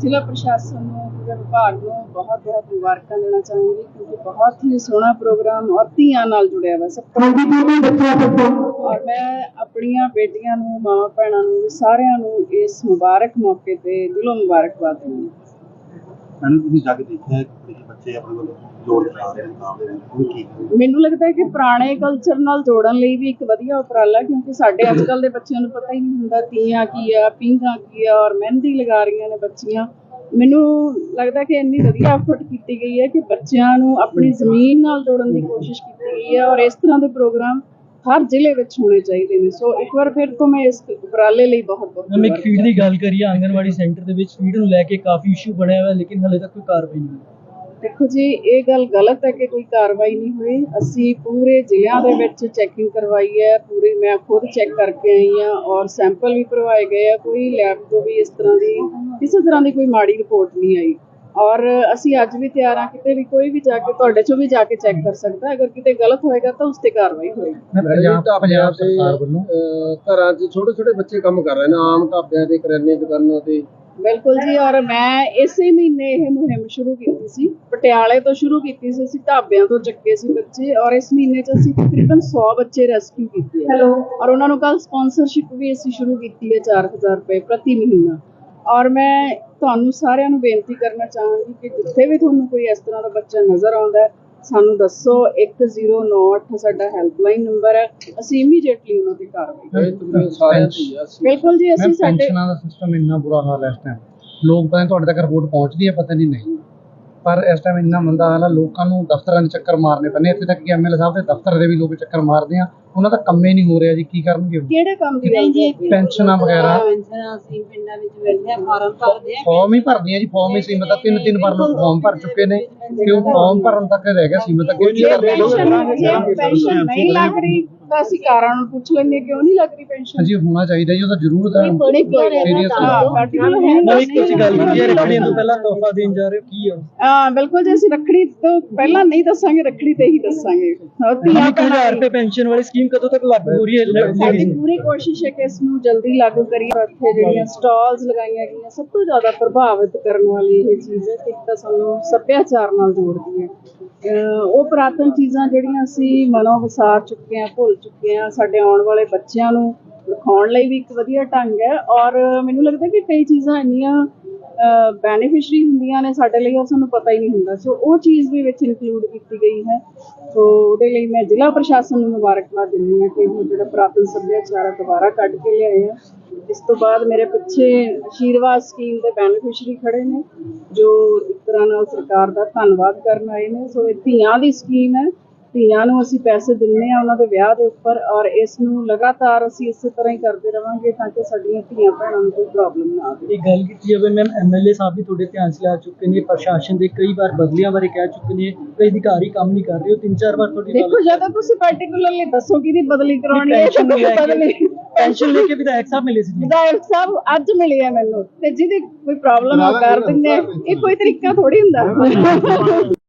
ਜ਼ਿਲ੍ਹਾ ਪ੍ਰਸ਼ਾਸਨ ਨੂੰ ਪੂਰੇ ਵਿਭਾਗ ਨੂੰ ਬਹੁਤ ਬਹੁਤ ਮੁਬਾਰਕਾਂ ਦੇਣਾ ਚਾਹੂੰਗੀ ਕਿਉਂਕਿ ਬਹੁਤ ਹੀ ਸੋਹਣਾ ਪ੍ਰੋਗਰਾਮ ਔਰ ਧੀਆਂ ਨਾਲ ਜੁੜਿਆ ਵਾ ਸਭ ਤੋਂ। ਔਰ ਮੈਂ ਆਪਣੀਆਂ ਬੇਟੀਆਂ ਨੂੰ ਮਾਵਾਂ ਭੈਣਾਂ ਨੂੰ ਸਾਰਿਆਂ ਨੂੰ ਇਸ ਮੁਬਾਰਕ ਮੌਕੇ ਤੇ ਦਿਲੋਂ ਮੁਬਾਰਕਬਾਦ ਦਿੰਦੀ ਹਾਂ। ਮੈਡਮ ਤੁਸੀਂ ਜਾ ਕੇ ਦੇਖਿਆ ਕਿ ਬੱਚੇ ਆਪਣੇ ਕੋਲ ਜੋੜ ਕੇ ਰਹੇ ਨੇ ਨਾਮ ਦੇ ਰਹੇ ਉਹ ਕੀ ਮੈਨੂੰ ਲੱਗਦਾ ਹੈ ਕਿ ਪੁਰਾਣੇ ਕਲਚਰ ਨਾਲ ਜੋੜਨ ਲਈ ਵੀ ਇੱਕ ਵਧੀਆ ਉਪਰਾਲਾ, ਕਿਉਂਕਿ ਸਾਡੇ ਅੱਜ ਕੱਲ ਦੇ ਬੱਚਿਆਂ ਨੂੰ ਪਤਾ ਹੀ ਨਹੀਂ ਹੁੰਦਾ ਤੀਆਂ ਕੀ ਆ ਪੀਂਘਾਂ ਕੀ ਆ ਔਰ ਮਹਿੰਦੀ ਲਗਾ ਰਹੀਆਂ ਨੇ ਬੱਚੀਆਂ। ਮੈਨੂੰ ਲੱਗਦਾ ਕਿ ਇੰਨੀ ਵਧੀਆ ਐਫਰਟ ਕੀਤੀ ਗਈ ਹੈ ਕਿ ਬੱਚਿਆਂ ਨੂੰ ਆਪਣੀ ਜ਼ਮੀਨ ਨਾਲ ਜੋੜਨ ਦੀ ਕੋਸ਼ਿਸ਼ ਕੀਤੀ ਗਈ ਹੈ ਔਰ ਇਸ ਤਰ੍ਹਾਂ ਦੇ ਪ੍ਰੋਗਰਾਮ ਹਰ ਜ਼ਿਲ੍ਹੇ ਵਿੱਚ ਹੋਣੇ ਚਾਹੀਦੇ ਨੇ। ਸੋ ਇੱਕ ਵਾਰ ਫਿਰ ਤੋਂ ਮੈਂ ਇਸ ਉਪਰਾਲੇ ਲਈ ਬਹੁਤ ਬਹੁਤ ਮੈਮ ਇੱਕ ਫੀਡ ਦੀ ਗੱਲ ਕਰੀਏ ਆਂਗਨਵਾੜੀ ਸੈਂਟਰ ਦੇ ਵਿੱਚ ਫੀਡ ਨੂੰ ਲੈ ਕੇ ਕਾਫੀ ਇਸ਼ੂ ਬਣਿਆ ਹੋਇਆ ਲੇਕਿਨ ਹਲੇ ਤੱਕ ਕੋਈ ਕਾਰਵਾਈ ਨਹੀਂ ਦੇਖੋ ਜੀ ਇਹ ਗੱਲ ਗਲਤ ਹੈ ਕਿ ਕੋਈ ਕਾਰਵਾਈ ਨਹੀਂ ਹੋਈ। ਅਸੀਂ ਪੂਰੇ ਜ਼ਿਲ੍ਹਿਆਂ ਦੇ ਵਿੱਚ ਚੈਕਿੰਗ ਕਰਵਾਈ ਹੈ। ਪੂਰੀ ਮੈਂ ਖੁਦ ਚੈੱਕ ਕਰਕੇ ਆਈ ਹਾਂ ਔਰ ਸੈਂਪਲ ਵੀ ਭਰਵਾਏ ਗਏ ਆ। ਕੋਈ ਲੈਬ ਤੋਂ ਵੀ ਇਸ ਤਰ੍ਹਾਂ ਦੀ ਕਿਸੇ ਤਰ੍ਹਾਂ ਦੀ ਕੋਈ ਮਾੜੀ ਰਿਪੋਰਟ ਨਹੀਂ ਆਈ। ਔਰ ਅਸੀਂ ਅੱਜ ਵੀ ਤਿਆਰ ਹਾਂ ਕਿਤੇ ਵੀ ਕੋਈ ਵੀ ਜਾ ਕੇ ਤੁਹਾਡੇ ਚੋਂ ਵੀ ਜਾ ਕੇ ਚੈੱਕ ਕਰ ਸਕਦਾ ਅਗਰ ਕਿਤੇ ਗਲਤ ਹੋਏਗਾ ਤਾਂ ਉਸ ਤੇ ਕਾਰਵਾਈ ਹੋਏਗੀ। ਪੰਜਾਬ ਪੰਜਾਬ ਸਰਕਾਰ ਵੱਲੋਂ। ਘਰਾਂ 'ਚ ਛੋਟੇ ਛੋਟੇ ਬੱਚੇ ਕੰਮ ਕਰ ਰਹੇ ਨੇ ਆਮ ਢਾਬਿਆਂ ਤੇ ਕਰਿਆਨੇ ਦੁਕਾਨਾਂ ਤੇ। ਬਿਲਕੁਲ ਜੀ ਔਰ ਮੈਂ ਇਸੇ ਮਹੀਨੇ ਇਹ ਮੁਹਿੰਮ ਸ਼ੁਰੂ ਕੀਤੀ ਸੀ। ਪਟਿਆਲੇ ਤੋਂ ਸ਼ੁਰੂ ਕੀਤੀ ਸੀ ਅਸੀਂ ਢਾਬਿਆਂ ਤੋਂ ਚੱਕੇ ਸੀ ਬੱਚੇ। ਔਰ ਇਸ ਮਹੀਨੇ 'ਚ ਅਸੀਂ ਤਕਰੀਬਨ 100 ਬੱਚੇ ਰੈਸਕਿਊ ਕੀਤੇ ਹੈ ਔਰ ਉਹਨਾਂ ਨੂੰ ਕੱਲ ਸਪਾਂਸਰਸ਼ਿਪ ਵੀ ਅਸੀਂ ਸ਼ੁਰੂ ਕੀਤੀ ਹੈ 4000 ਰੁਪਏ ਪ੍ਰਤੀ ਮਹੀਨਾ। ਔਰ ਮੈਂ ਤੁਹਾਨੂੰ ਸਾਰਿਆਂ ਨੂੰ ਬੇਨਤੀ ਕਰਨਾ ਚਾਹਾਂਗੀ ਕਿ ਜਿੱਥੇ ਵੀ ਤੁਹਾਨੂੰ ਕੋਈ ਇਸ ਤਰ੍ਹਾਂ ਦਾ ਬੱਚਾ ਨਜ਼ਰ ਆਉਂਦਾ ਹੈ ਸਾਨੂੰ ਦੱਸੋ 1098 ਸਾਡਾ ਹੈਲਪਲਾਈਨ ਨੰਬਰ ਹੈ। ਅਸੀਂ ਇਮੀਡੀਏਟਲੀ ਉਹਨਾਂ ਤੇ ਕਾਰਵਾਈ ਬਿਲਕੁਲ ਜੀ ਅਸੀਂ ਸਾਡੇ ਪੈਨਸ਼ਨਾਂ ਦਾ ਸਿਸਟਮ ਇੰਨਾ ਬੁਰਾ ਹਾਲ ਹੈ ਇਸ ਟਾਈਮ ਲੋਕ ਨਹੀਂ ਤੁਹਾਡੇ ਤੱਕ ਰਿਪੋਰਟ ਪਹੁੰਚਦੀ ਹੈ ਪਤਾ ਨਹੀਂ ਨਹੀਂ। ਪਰ ਇਸ ਟਾਈਮ ਇੰਨਾ ਮੰਦਾ ਹਾਲ ਲੋਕਾਂ ਨੂੰ ਦਫ਼ਤਰਾਂ ਦੇ ਚੱਕਰ ਮਾਰਨੇ ਪੈਂਦੇ ਇੱਥੇ ਤੱਕ ਕਿ ਐਮਐਲਏ ਸਾਹਿਬ ਦੇ ਦਫ਼ਤਰ ਦੇ ਵੀ ਲੋਕ ਚੱਕਰ ਮਾਰਦੇ ਆ। ਉਹਨਾਂ ਦਾ ਕੰਮ ਹੀ ਨਹੀਂ ਹੋ ਰਿਹਾ ਜੀ ਕੀ ਕਰਨਗੇ ਉਹ? ਕਿਹੜੇ ਕੰਮ ਦੀ ਗੱਲ ਕਰਦੇ ਹੋ? ਪੈਨਸ਼ਨਾਂ ਵਗੈਰਾ। ਪੈਨਸ਼ਨਾਂ ਅਸੀਂ ਪਿੰਡਾਂ ਵਿੱਚ ਬੈਠੇ ਆ ਫਾਰਮ ਭਰਦੇ ਆ। ਫਾਰਮ ਹੀ ਭਰਦੀਆਂ ਜੀ ਫਾਰਮ ਹੀ ਸੀਮਤ ਆ। ਤਿੰਨ ਤਿੰਨ ਵਾਰ ਲੋਕ ਫਾਰਮ ਭਰ ਚੁੱਕੇ ਨੇ। ਕਿ ਉਹ ਫਾਰਮ ਭਰਨ ਤੱਕ ਰਹਿ ਗਿਆ ਸੀਮਤ ਅੱਗੇ। ਕੀ ਜੇ ਕਰਦੇ ਲੋਕ ਜੇ ਪੈਨਸ਼ਨ ਨਹੀਂ ਲੱਗ ਰਹੀ ਤਾਂ ਅਸੀਂ ਕਾਰਾਂ ਨੂੰ ਪੁੱਛ ਲੈਂਦੇ ਕਿਉਂ ਨਹੀਂ ਲੱਗ ਰਹੀ ਪੈਨਸ਼ਨ ਹਾਂਜੀ ਹੋਣਾ ਚਾਹੀਦਾ ਜੀ ਉਹਦਾ ਜ਼ਰੂਰ ਦਾ ਨਹੀਂ ਕੋਈ Serious ਹਾਂ, ਸਾਡੇ ਕੋਲ ਹੈ। ਮੈਮ ਨਹੀਂ। ਇੱਕ ਤੁਸੀਂ ਗੱਲ ਕੀਤੀ ਹੈ ਰੱਖੜੀਆਂ ਤੋਂ ਪਹਿਲਾਂ ਤੋਹਫਾ ਦੇਣ ਜਾ ਰਹੇ ਹੋ ਕੀ ਆ ਹਾਂ ਬਿਲਕੁਲ ਜੇ ਅਸੀਂ ਰੱਖੜੀ ਤੋਂ ਪਹਿਲਾਂ ਨਹੀਂ ਦੱਸਾਂਗੇ ਰੱਖੜੀ ਤੇ ਹੀ ਦੱਸਾਂਗੇ। ਹਾਂ, ਧੀਆਂ ਇੱਕ ਹਜ਼ਾਰ ਰੁਪਏ ਪੈਨਸ਼ਨ ਵਾਲੀ ਸਕੀਮ ਕਦੋਂ ਤੱਕ ਲਾਗੂ ਹੋ ਰਹੀ ਹੈ? ਸਾਡੀ ਪੂਰੀ ਕੋਸ਼ਿਸ਼ ਹੈ ਕਿ ਇਸ ਨੂੰ ਜਲਦੀ ਲਾਗੂ ਕਰੀਏ ਇੱਥੇ ਜਿਹੜੀਆਂ ਸਟਾਲਸ ਲਗਾਈਆਂ ਗਈਆਂ ਸਭ ਤੋਂ ਜ਼ਿਆਦਾ ਪ੍ਰਭਾਵਿਤ ਕਰਨ ਵਾਲੀ ਇਹ ਚੀਜ਼ ਹੈ ਕਿ ਇੱਕ ਤਾਂ ਸਾਨੂੰ ਸੱਭਿਆਚਾਰ ਨਾਲ ਜੋੜਦੀ ਹੈ। ਉਹ ਪੁਰਾਤਨ ਚੀਜ਼ਾਂ ਜਿਹੜੀਆਂ ਅਸੀਂ ਮਨੋਂ ਵਿਸਾਰ ਚੁੱਕੇ ਹਾਂ ਭੁੱਲ ਚੁੱਕੇ ਆ ਸਾਡੇ ਆਉਣ ਵਾਲੇ ਬੱਚਿਆਂ ਨੂੰ ਦਿਖਾਉਣ ਲਈ ਵੀ ਇੱਕ ਵਧੀਆ ਢੰਗ ਹੈ ਔਰ ਮੈਨੂੰ ਲੱਗਦਾ ਕਿ ਕਈ ਚੀਜ਼ਾਂ ਇੰਨੀਆਂ ਬੈਨੀਫਿਸ਼ਰੀ ਹੁੰਦੀਆਂ ਨੇ ਸਾਡੇ ਲਈ, ਉਹ ਸਾਨੂੰ ਪਤਾ ਹੀ ਨਹੀਂ ਹੁੰਦਾ ਸੋ। ਉਹ ਚੀਜ਼ ਵੀ ਵਿੱਚ ਇਨਕਲੂਡ ਕੀਤੀ ਗਈ ਹੈ। ਸੋ ਉਹਦੇ ਲਈ ਮੈਂ ਜ਼ਿਲ੍ਹਾ ਪ੍ਰਸ਼ਾਸਨ ਨੂੰ ਮੁਬਾਰਕਬਾਦ ਦਿੰਦੀ ਹਾਂ ਕਿ ਉਹ ਜਿਹੜਾ ਪੁਰਾਤਨ ਸੱਭਿਆਚਾਰ ਦੁਬਾਰਾ ਕੱਢ ਕੇ ਲਿਆਏ ਆ। ਇਸ ਤੋਂ ਬਾਅਦ ਮੇਰੇ ਪਿੱਛੇ ਆਸ਼ੀਰਵਾਦ ਸਕੀਮ ਦੇ ਬੈਨੀਫਿਸ਼ਰੀ ਖੜੇ ਨੇ, ਜੋ ਇੱਕ ਤਰ੍ਹਾਂ ਨਾਲ ਸਰਕਾਰ ਦਾ ਧੰਨਵਾਦ ਕਰਨ ਆਏ ਨੇ। ਸੋ ਇਹ ਧੀਆਂ ਦੀ ਸਕੀਮ ਹੈ। ਧੀਆਂ ਨੂੰ ਅਸੀਂ ਪੈਸੇ ਦਿੰਨੇ ਆ ਉਹਨਾਂ ਦੇ ਵਿਆਹ ਦੇ ਉੱਪਰ ਔਰ ਇਸ ਨੂੰ ਲਗਾਤਾਰ ਅਸੀਂ ਇਸੇ ਤਰ੍ਹਾਂ ਹੀ ਕਰਦੇ ਰਵਾਂਗੇ ਤਾਂ ਕਿ ਸਾਡੀਆਂ ਧੀਆਂ ਭੈਣਾਂ ਨੂੰ ਕੋਈ ਪ੍ਰੋਬਲਮ ਨਾ ਆਵੇ। ਇਹ ਗੱਲ ਕੀਤੀ ਜਾਵੇ ਮੈਮ ਐਮਐਲਏ ਸਾਹਿਬ ਵੀ ਤੁਹਾਡੇ ਧਿਆਨ 'ਚ ਲਿਆ ਚੁੱਕੇ ਨੇ ਪ੍ਰਸ਼ਾਸਨ ਦੇ ਕਈ ਵਾਰ ਬਦਲੀਆਂ ਬਾਰੇ ਕਹਿ ਚੁੱਕੇ ਨੇ ਕਈ ਅਧਿਕਾਰੀ ਕੰਮ ਨਹੀਂ ਕਰ ਰਹੇ ਉਹ ਤਿੰਨ ਚਾਰ ਵਾਰ ਤੁਹਾਡੀ ਦੇਖੋ ਜਦੋਂ ਤੁਸੀਂ ਪਾਰਟਿਕੂਲਰਲੀ ਦੱਸੋ ਕਿਹਦੀ ਬਦਲੀ ਕਰਾਉਣੀ ਹੈ ਲੈ ਬਦਲੀ ਪੈਨਸ਼ਨ ਲੈ ਕੇ ਵਿਧਾਇਕ ਸਾਹਿਬ ਮਿਲੇ ਸੀ ਜੀ। ਵਿਧਾਇਕ ਸਾਹਿਬ ਅੱਜ ਮਿਲੇ ਆ ਮੈਨੂੰ ਤੇ ਜਿਹਦੀ ਕੋਈ ਪ੍ਰੋਬਲਮ ਆ ਕਰ ਦਿੰਦੇ ਇਹ ਕੋਈ ਤਰੀਕਾ ਥੋੜੀ ਹੁੰਦਾ।